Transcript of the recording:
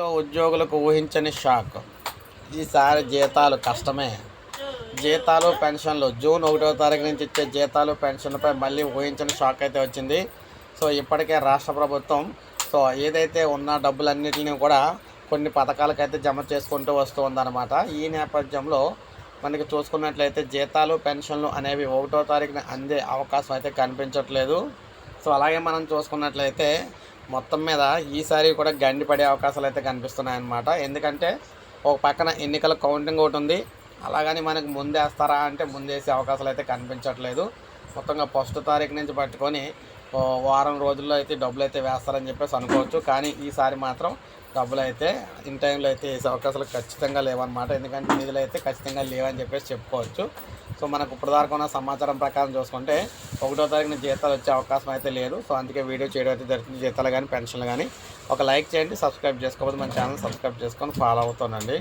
లో ఉద్యోగులకు ఊహించని షాక్. ఈసారి జీతాలు కష్టమే. జీతాలు పెన్షన్లు. జూన్ ఒకటో తారీఖు నుంచి ఇచ్చే జీతాలు పెన్షన్లపై మళ్ళీ ఊహించని షాక్ అయితే వచ్చింది. సో ఇప్పటికే రాష్ట్ర ప్రభుత్వం సో ఏదైతే ఉన్న డబ్బులన్నింటినీ కూడా కొన్ని పథకాలకైతే జమ చేసుకుంటూ వస్తూ ఉందన్నమాట. ఈ నేపథ్యంలో మనకి చూసుకున్నట్లయితే జీతాలు పెన్షన్లు అనేవి ఒకటో తారీఖున అందే అవకాశం అయితే కనిపించట్లేదు. సో అలాగే మనం చూసుకున్నట్లయితే మొత్తం మీద ఈసారి కూడా గండి పడే అవకాశాలు అయితే కనిపిస్తున్నాయన్నమాట. ఎందుకంటే ఒక పక్కన ఎన్నికల కౌంటింగ్ ఒకటి ఉంది. అలాగని మనకు ముందేస్తారా అంటే ముందేసే అవకాశాలు అయితే కనిపించట్లేదు. మొత్తంగా ఫస్ట్ తారీఖు నుంచి పట్టుకొని వారం రోజుల్లో అయితే డబ్బులు అయితే వేస్తారని చెప్పేసి అనుకోవచ్చు. కానీ ఈసారి మాత్రం డబ్బులు అయితే ఇన్ టైంలో అయితే వేసే అవకాశాలు ఖచ్చితంగా లేవన్నమాట. ఎందుకంటే నిధులు అయితే ఖచ్చితంగా లేవని చెప్పేసి చెప్పుకోవచ్చు. సో మనకు ఇప్పుడు ఉన్న సమాచారం ప్రకారం చూసుకుంటే ఒకటో తారీఖున జీతాలు వచ్చే అవకాశం అయితే లేదు. సో అందుకే వీడియో చేయడం అయితే జరుగుతుంది. జీతాలు కానీ పెన్షన్లు కానీ ఒక లైక్ చేయండి సబ్స్క్రైబ్ చేసుకోకపోతే మన ఛానల్ సబ్స్క్రైబ్ చేసుకొని ఫాలో అవుతానండి